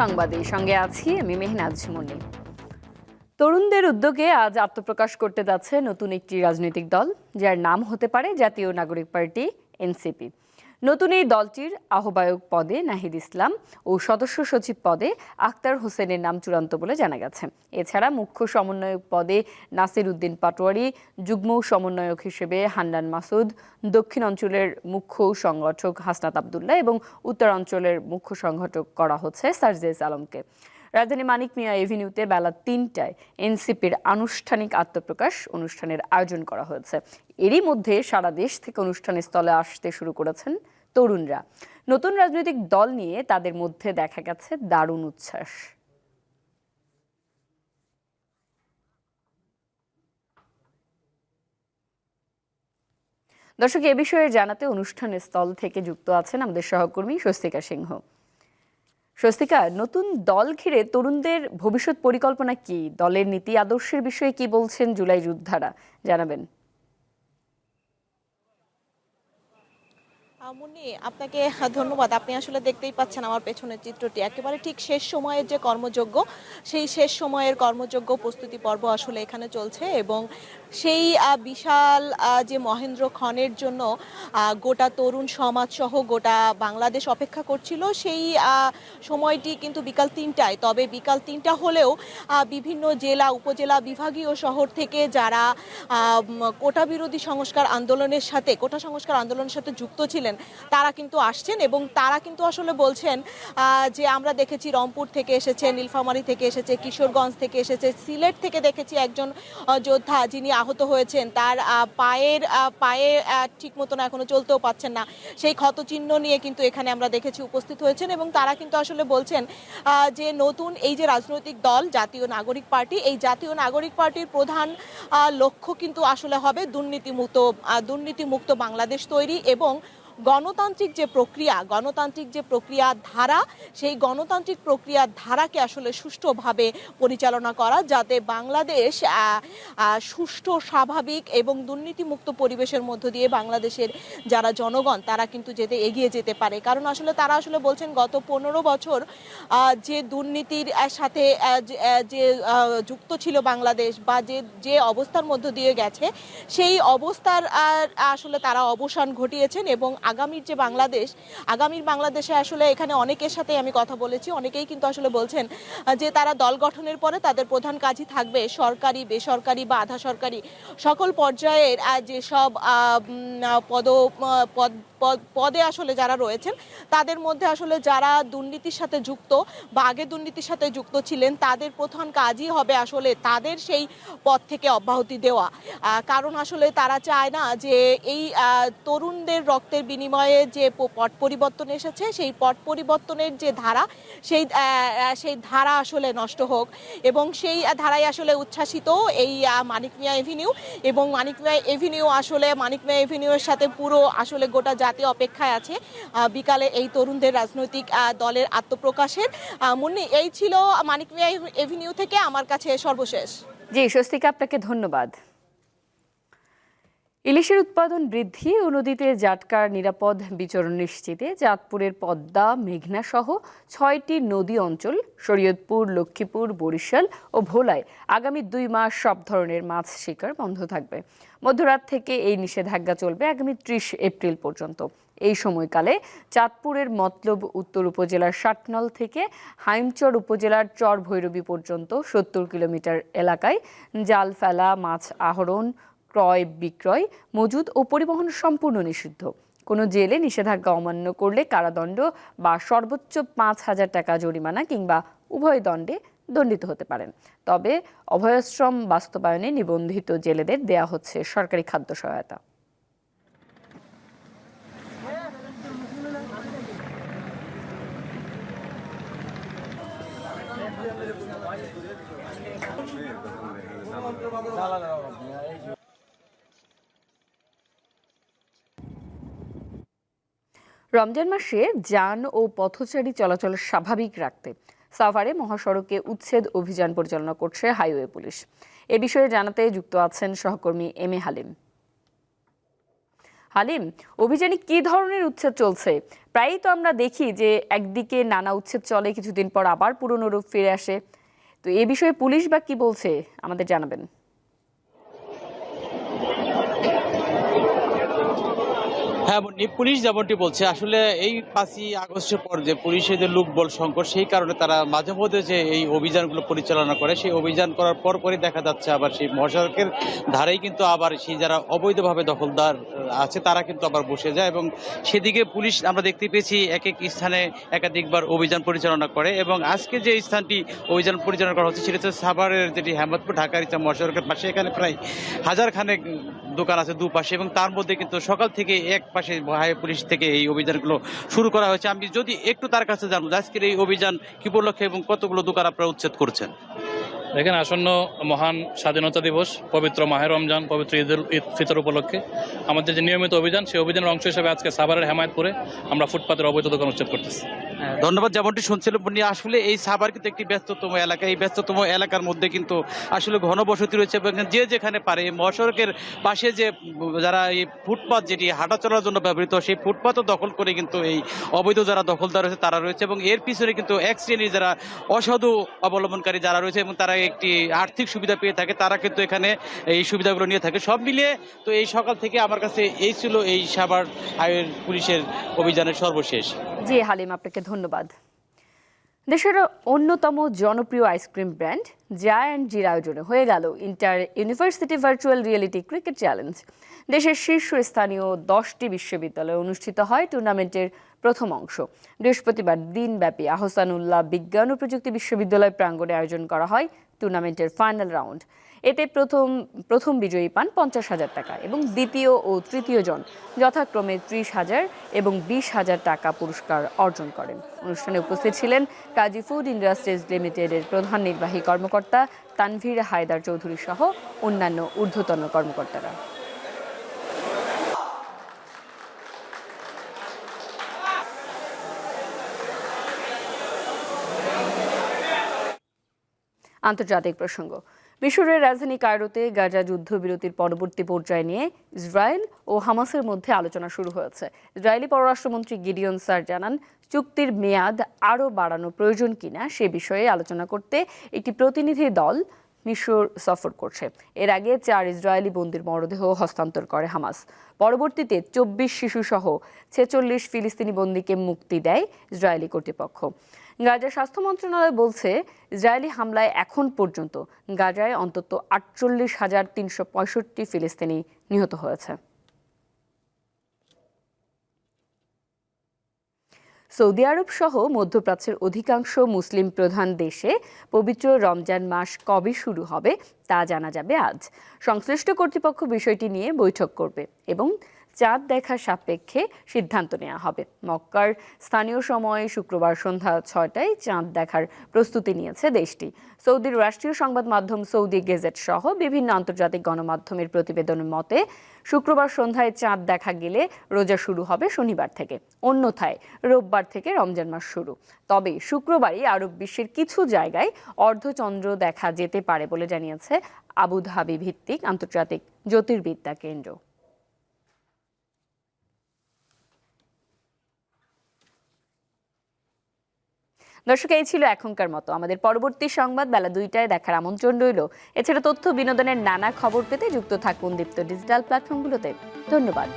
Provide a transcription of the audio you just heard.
সংবাদে। সঙ্গে আছি আমি মেহনাজ মুন্নি তরুণদের উদ্যোগে আজ আত্মপ্রকাশ করতে যাচ্ছে নতুন একটি রাজনৈতিক দল, যার নাম হতে পারে জাতীয় নাগরিক পার্টি, এনসিপি। নতুন এই দলটির আহ্বায়ক পদে নাহিদ ইসলাম ও সদস্য সচিব পদে আক্তার হোসেনের নাম চূড়ান্ত বলে জানা গেছে। এছাড়া মুখ্য সমন্বয়ক পদে নাসির উদ্দিন পাটোয়ারি, যুগ্ম সমন্বয়ক হিসেবে হান্নান মাসুদ, দক্ষিণ অঞ্চলের মুখ্য সংগঠক হাসনাত আবদুল্লাহ এবং উত্তর অঞ্চলের মুখ্য সংগঠক করা হচ্ছে সার্জেস আলমকে। রাজধানী মানিক মিয়া এভিনিউতে বেলা তিনটায় এনসিপির আনুষ্ঠানিক আত্মপ্রকাশ অনুষ্ঠানের আয়োজন করা হয়েছে। এরই মধ্যে সারা দেশ থেকে অনুষ্ঠানের স্থলে আসতে শুরু করেছেন তরুণরা। নতুন রাজনৈতিক দল নিয়ে তাদের মধ্যে দেখা গেছে দারুণ উচ্ছ্বাস। দর্শক, এ বিষয়ে জানাতে অনুষ্ঠানের স্থল থেকে যুক্ত আছেন আমাদের সহকর্মী স্বস্তিকা সিংহ। স্বস্তিকা, নতুন দল ঘিরে তরুণদের ভবিষ্যৎ পরিকল্পনা কি? দলের নীতি, আদর্শের বিষয়ে কি বলছেন জুলাই যোদ্ধারা? জানাবেন। মুন্নি আপনাকে ধন্যবাদ। আপনি আসলে দেখতেই পাচ্ছেন আমার পেছনের চিত্রটি। একেবারে ঠিক শেষ সময়ের যে কর্মযোগ্য সেই শেষ সময়ের কর্মযোগ্য প্রস্তুতি পর্ব আসলে এখানে চলছে এবং সেই বিশাল যে মহেন্দ্র খনের জন্য গোটা তরুণ সমাজ সহ গোটা বাংলাদেশ অপেক্ষা করছিল, সেই সময়টি কিন্তু বিকাল তিনটায়। তবে বিকাল তিনটা হলেও বিভিন্ন জেলা, উপজেলা, বিভাগীয় শহর থেকে যারা কোটা বিরোধী সংস্কার আন্দোলনের সাথে, কোটা সংস্কার আন্দোলনের সাথে যুক্ত ছিলেন তারা কিন্তু আসছেন এবং তারা কিন্তু আসলে বলছেন যে আমরা দেখেছি রংপুর থেকে এসেছে, নীলফামারী থেকে এসেছে, কিশোরগঞ্জ থেকে এসেছে, সিলেট থেকে দেখেছি একজন যোদ্ধা যিনি আহত হয়েছেন। তার পায়ের পায়ে ঠিক মতন এখনও চলতেও পাচ্ছেন না। সেই ক্ষতচিহ্ন নিয়ে কিন্তু এখানে আমরা দেখেছি উপস্থিত হয়েছেন এবং তারা কিন্তু আসলে বলছেন যে নতুন এই যে রাজনৈতিক দল, জাতীয় নাগরিক পার্টি, এই জাতীয় নাগরিক পার্টির প্রধান লক্ষ্য কিন্তু আসলে হবে দুর্নীতিমুক্ত দুর্নীতিমুক্ত বাংলাদেশ তৈরি এবং গণতান্ত্রিক যে প্রক্রিয়া, গণতান্ত্রিক যে প্রক্রিয়া ধারা, সেই গণতান্ত্রিক প্রক্রিয়ার ধারাকে আসলে সুষ্ঠুভাবে পরিচালনা করা যাতে বাংলাদেশ সুষ্ঠু, স্বাভাবিক এবং দুর্নীতিমুক্ত পরিবেশের মধ্য দিয়ে বাংলাদেশের যারা জনগণ, তারা কিন্তু যেতে, এগিয়ে যেতে পারে। কারণ আসলে তারা আসলে বলছেন, গত পনেরো বছর যে দুর্নীতির সাথে যে- যুক্ত ছিল বাংলাদেশ বা যে যে অবস্থার মধ্য দিয়ে গেছে, সেই অবস্থার আসলে তারা অবসান ঘটিয়েছেন এবং আগামীর যে বাংলাদেশ, আগামীর বাংলাদেশে আসলে এখানে অনেকের সাথে আমি কথা বলেছি, অনেকেই কিন্তু আসলে বলছেন, যে তারা দল গঠনের পরে তাদের প্রধান কাজই থাকবে সরকারি, বেসরকারি বা আধা সরকারি। সকল পর্যায়ের পদ পদ, পদ- পদে আসলে যারা রয়েছেন, তাদের মধ্যে আসলে যারা দুর্নীতির সাথে যুক্ত বা আগে দুর্নীতির সাথে যুক্ত ছিলেন, তাদের প্রধান কাজই হবে আসলে তাদের সেই পদ থেকে অব্যাহতি দেওয়া। কারণ আসলে তারা চায় না যে এই তরুণদের রক্তের বিনিময়ে যে পট পরিবর্তন এসেছে, সেই পট পরিবর্তনের যে ধারা, সেই সেই ধারা আসলে নষ্ট হোক এবং সেই ধারায় আসলে উচ্ছ্বাসিত এই মানিক মিয়া এভিনিউ এবং মানিক মিয়া এভিনিউ আসলে, মানিক মিয়া এভিনিউয়ের সাথে পুরো আসলে গোটা জাতি অপেক্ষায় আছে। বিকালে এই তরুণদের রাজনৈতিক দলের আত্মপ্রকাশের মুন্নি, এই ছিল মানিক মিয়া এভিনিউ থেকে। আমার কাছে সর্বশেষ। জি, স্বস্তিকা, আপনাকে ধন্যবাদ। ইলিশের উৎপাদন বৃদ্ধি ও নদীতে জাটকার নিরাপদ বিচরণ নিশ্চিতে চাঁদপুরের পদ্মা, মেঘনা সহ ছয়টি নদী অঞ্চল, শরীয়তপুর, লক্ষ্মীপুর, বরিশাল ও ভোলায় আগামী দুই মাস সব ধরনের মাছ শিকার বন্ধ থাকবে। মধ্যরাত থেকে এই নিষেধাজ্ঞা চলবে আগামী ত্রিশ এপ্রিল পর্যন্ত। এই সময়কালে চাঁদপুরের মতলব উত্তর উপজেলার ষাটনল থেকে হাইমচর উপজেলার চর ভৈরবী পর্যন্ত সত্তর কিলোমিটার এলাকায় জাল ফেলা, মাছ আহরণ ক্রয়, বিক্রয়, মজুদ ও পরিবহন সম্পূর্ণ নিষিদ্ধ। কোনো জেলে নিষেধাজ্ঞা অমান্য করলে কারাদণ্ড বা সর্বোচ্চ পাঁচ হাজার টাকা জরিমানা কিংবা উভয় দণ্ডে দণ্ডিত হতে পারেন। তবে অভয়াশ্রম বাস্তবায়নে নিবন্ধিত জেলেদের দেয়া হচ্ছে সরকারি খাদ্য সহায়তা। রমজান মাসে যান ও পথচারী চলাচল স্বাভাবিক রাখতে সাভারে মহাসড়কে উচ্ছেদ অভিযান পরিচালনা করছে হাইওয়ে পুলিশ। এ বিষয়ে জানাতে যুক্ত আছেন সহকর্মী এম এ হালিম। হালিম, অভিযানে কি ধরনের উচ্ছেদ চলছে? প্রায়ই তো আমরা দেখি যে একদিকে নানা উচ্ছেদ চলে, কিছুদিন পর আবার পুরনো রূপ ফিরে আসে। তো এ বিষয়ে পুলিশ বা কি বলছে, আমাদের জানাবেন। হ্যাঁ পুলিশ যেমনটি বলছে, আসলে এই পাঁচই আগস্টের পর যে পুলিশের যে লোকবল সংকট, সেই কারণে তারা মাঝে মধ্যে যে এই অভিযানগুলো পরিচালনা করে, সেই অভিযান করার পর পরই দেখা যাচ্ছে আবার সেই মহাসড়কের ধারেই কিন্তু আবার সেই যারা অবৈধভাবে দখলদার আছে, তারা কিন্তু আবার বসে যায় এবং সেদিকে পুলিশ আমরা দেখতে পেয়েছি এক এক স্থানে একাধিকবার অভিযান পরিচালনা করে এবং আজকে যে স্থানটি অভিযান পরিচালনা করা হচ্ছে, সেটা হচ্ছে সাভারের যেটি হেমতপুর ঢাকার ইচ্ছা মহাসড়কের পাশে, এখানে প্রায় হাজার খানেক দোকান আছে দুপাশে এবং তার মধ্যে কিন্তু সকাল থেকে এক পাশে হাই পুলিশ থেকে এই অভিযানগুলো শুরু করা হয়েছে। আমি যদি একটু তার কাছে জানব আজকের এই অভিযান কি উপলক্ষে এবং কতগুলো দোকান আপনারা উচ্ছেদ করছেন? দেখেন, আসন্ন মহান স্বাধীনতা দিবস, পবিত্র মাহের রমজান, পবিত্র ঈদ ঈদ ফিতর উপলক্ষে আমাদের যে নিয়মিত অভিযান, সেই অভিযানের অংশ হিসেবে আজকে সাভারের হেমায়তপুরে আমরা ফুটপাতের অবৈধ দোকান উচ্ছেদ করতেছি। ধন্যবাদ যেমনটি শুনছিলাম মুন্নি, আসলে এই সাভার কিন্তু একটি ব্যস্ততম এলাকা। এই ব্যস্ততম এলাকার মধ্যে কিন্তু আসলে ঘনবসতি রয়েছে এবং যে যেখানে পারে মহাসড়কের পাশে যে যারা এই ফুটপাত যেটি হাঁটা চলার জন্য ব্যবহৃত সেই ফুটপাতও দখল করে কিন্তু এই অবৈধ যারা দখলদার রয়েছে তারা রয়েছে এবং এর পিছনে কিন্তু এক শ্রেণির যারা অসাধু অবলম্বনকারী যারা রয়েছে এবং তারা একটি আর্থিক সুবিধা পেয়ে থাকে তারা কিন্তু এখানে এই সুবিধাগুলো নিয়ে থাকে। সব মিলিয়ে তো এই সকাল থেকে আমার কাছে এই ছিল এই সাভার হাইওয়ে পুলিশের অভিযানের সর্বশেষ। জি হালিম, আপনাকে ধন্যবাদ। দেশের অন্যতম জনপ্রিয় আইসক্রিম ব্র্যান্ড জা অ্যান্ড জির আয়োজনে হয়ে গেল inter university virtual reality cricket challenge দেশের শীর্ষস্থানীয় দশটি বিশ্ববিদ্যালয়ে অনুষ্ঠিত হয় টুর্নামেন্টের প্রথম অংশ। বৃহস্পতিবার দিনব্যাপী আহসানুল্লাহ বিজ্ঞান ও প্রযুক্তি বিশ্ববিদ্যালয় প্রাঙ্গণে আয়োজন করা হয় টুর্নামেন্টের ফাইনাল রাউন্ড এতে প্রথম প্রথম বিজয়ী পান পঞ্চাশ হাজার টাকা এবং দ্বিতীয় ও তৃতীয় জন যথাক্রমে ত্রিশ হাজার এবং বিশ হাজার টাকা পুরস্কার অর্জন করেন। অনুষ্ঠানে উপস্থিত ছিলেন কাজী ফুড ইন্ডাস্ট্রিজ লিমিটেডের প্রধান নির্বাহী কর্মকর্তা তানভীর হায়দার চৌধুরী সহ অন্যান্য ঊর্ধ্বতন কর্মকর্তারা। আন্তর্জাতিক প্রসঙ্গ। মিশরের রাজধানী কায়রোতে গাজা যুদ্ধবিরতির পরবর্তী পর্যায়ে নিয়ে ইসরায়েল ও হামাসের মধ্যে আলোচনা শুরু হয়েছে। ইসরায়েলি পররাষ্ট্রমন্ত্রী গিডিয়ন স্যার জানান, চুক্তির মেয়াদ আরও বাড়ানো প্রয়োজন কিনা সে বিষয়ে আলোচনা করতে একটি প্রতিনিধি দল মিশর সফর করছে। এর আগে চার ইসরায়েলি বন্দির মরদেহ হস্তান্তর করে হামাস। পরবর্তীতে চব্বিশ শিশুসহ ছেচল্লিশ ফিলিস্তিনি বন্দীকে মুক্তি দেয় ইসরায়েলি কর্তৃপক্ষ। গাজার স্বাস্থ্য মন্ত্রণালয় বলছে, ইসরায়েলি হামলায় এখন পর্যন্ত গাজায় অন্তত আটচল্লিশ হাজার তিনশো পঁয়ষট্টি ফিলিস্তিনি নিহত হয়েছে। সৌদি আরব সহ মধ্যপ্রাচ্যের অধিকাংশ মুসলিম প্রধান দেশে পবিত্র রমজান মাস কবে শুরু হবে তা জানা যাবে আজ। সংশ্লিষ্ট কর্তৃপক্ষ বিষয়টি নিয়ে বৈঠক করবে এবং চাঁদ দেখা সাপেক্ষে সিদ্ধান্ত নেওয়া হবে। মক্কার স্থানীয় সময় শুক্রবার সন্ধ্যা ছয়টায় চাঁদ দেখার প্রস্তুতি নিয়েছে দেশটি। সৌদির রাষ্ট্রীয় সংবাদ মাধ্যম সৌদি গেজেট সহ বিভিন্ন আন্তর্জাতিক গণমাধ্যমের প্রতিবেদনের মতে, শুক্রবার সন্ধ্যায় চাঁদ দেখা গেলে রোজা শুরু হবে শনিবার থেকে, অন্যথায় রোববার থেকে রমজান মাস শুরু। তবে শুক্রবারই আরব বিশ্বের কিছু জায়গায় অর্ধচন্দ্র দেখা যেতে পারে বলে জানিয়েছে আবুধাবি ভিত্তিক আন্তর্জাতিক জ্যোতির্বিদ্যা কেন্দ্র। দর্শক, এই ছিল এখনকার মতো। আমাদের পরবর্তী সংবাদ বেলা দুইটায় দেখার আমন্ত্রণ রইল। এছাড়া তথ্য বিনোদনের নানা খবর পেতে যুক্ত থাকুন দীপ্ত ডিজিটাল প্ল্যাটফর্মগুলোতে। ধন্যবাদ।